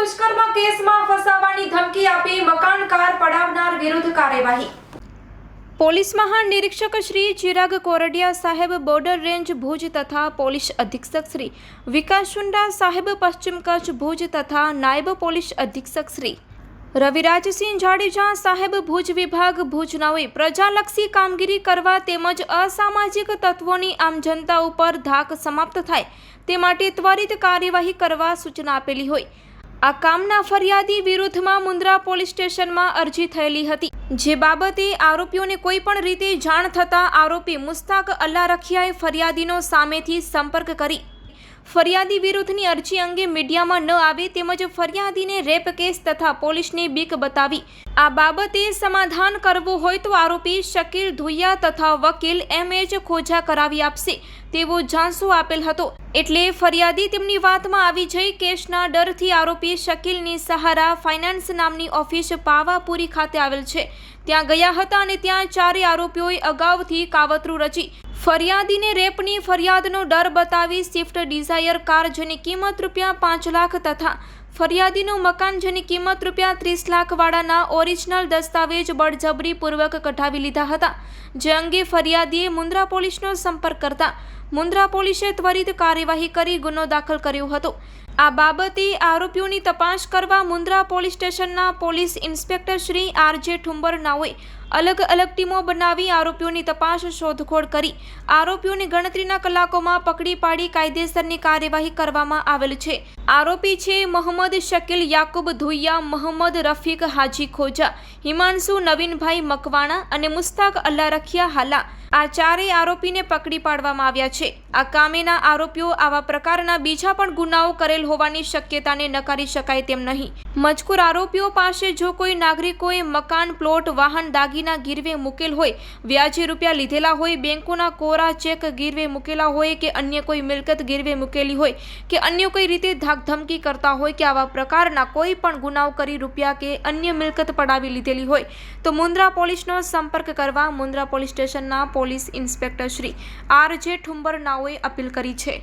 દુષ્કર્મ કેસમાં ફસાવાની ધમકી આપી મકાનકાર પડાવનાર વિરુદ્ધ કાર્યવાહી. પોલીસ મહાનિરીક્ષક શ્રી ચિરાગ કોરડિયા સાહેબ બોર્ડર રેન્જ ભુજ તથા પોલીસ અધિક્ષક શ્રી વિકાસ ચુંડા સાહેબ પશ્ચિમ કચ્છ ભુજ તથા નાયબ પોલીસ અધિક્ષક શ્રી રવિરાજસિંહ જાડેજા સાહેબ ભુજ વિભાગ ભુજનાઓએ પ્રજાલક્ષી કામગીરી કરવા તેમજ અસામાજિક તત્વોની આમ જનતા ઉપર ધાક સમાપ્ત થાય તે માટે ત્વરિત કાર્યવાહી કરવા સૂચના આપેલી હોય. આ કામના ફરિયાદી વિરુદ્ધમાં મુન્દ્રા પોલીસ સ્ટેશનમાં અરજી થયેલી હતી. જે બાબતે આરોપીઓને કોઈ પણ રીતે જાણ થતાં આરોપી મુસ્તાક અલ્લા રખિયાએ ફરિયાદીનો સામેથી સંપર્ક કરી ફરિયાદી વિરુદ્ધની અરજી અંગે મીડિયામાં ન આવે તેમજ ફરિયાદીને રેપ કેસ તથા પોલીસની બીક બતાવી. આ બાબતે સમાધાન કરવું હોય તો આરોપી શકીલ ધુૈયા તથા વકીલ એમ એચ ખોજા કરાવી આપશે તેવો ઝાંસો આપેલ હતો. એટલે ફરિયાદી તેમની વાતમાં આવી જઈ કેસના ડરથી આરોપી શકીલની સહારા ફાઇનાન્સ નામની ઓફિસ પાવાપુરી ખાતે આવેલ છે. ત્યાં ગયા હતા અને ત્યાં ચારે આરોપીઓએ અગાઉથી કાવતરું રચી ફરિયાદીને રેપની ફરિયાદનો ડર બતાવી સ્વિફ્ટ ડિઝાયર કાર જેની કિંમત રૂપિયા પાંચ લાખ તથા ફરિયાદીનું મકાન જેની કિંમત રૂપિયા ત્રીસ લાખવાળાના ઓરિજિનલ દસ્તાવેજ બળજબરીપૂર્વક કઢાવી લીધા હતા, જે અંગે ફરિયાદીએ મુન્દ્રા પોલીસનો સંપર્ક કરતા મુન્દ્રા પોલીસે ત્વરિત કાર્યવાહી કરી ગુનો દાખલ કર્યો હતો. આ બાબતે આરોપીઓની તપાસ કરવા મુન્દ્રા પોલીસ સ્ટેશનના police inspector Shri RJ Thumbar નાઓએ અલગ અલગ ટીમો બનાવી આરોપીઓની તપાસ શોધખોળ કરી. આરોપીઓની ગણતરીના કલાકોમાં પકડી પાડી કાયદેસરની કાર્યવાહી કરવામાં આવેલ છે. આરોપી છે મોહમ્મદ શકીલ યાકુબ ધુઈયા, મોહમ્મદ રફીક હાજી ખોજા, હિમાંશુ નવીનભાઈ મકવાણા અને મુસ્તાક અલ્લા રખિયા હાલા આ ચારેય આરોપીને પકડી પાડવામાં આવ્યા છે. આ કામેના આરોપીઓ આવા પ્રકારના બીજા પણ ગુનાઓ કરેલ હોવાની શક્યતાને નકારી શકાય તેમ નહીં. મજકૂર આરોપીઓ પાસે જો કોઈ નાગરિકોએ મકાન, પ્લોટ, વાહન, દાગીના, ગીરવે મૂકેલ હોય, વ્યાજે રૂપિયા લીધેલા હોય, બેંકોના કોરા, ચેક, ગીરવે મૂકેલા હોય કે અન્ય કોઈ મિલકત ગીરવે મૂકેલી હોય કે અન્ય કોઈ રીતે ધાકધમકી કરતા હોય કે આવા પ્રકારના કોઈ પણ ગુનાઓ કરી રૂપિયા કે અન્ય મિલકત પડાવી લીધેલી હોય, તો મુન્દ્રા પોલીસનો સંપર્ક કરવા મુન્દ્રા પોલીસ સ્ટેશનના police inspector Shri R J Thumbar નાઓએ appeal કરી છે.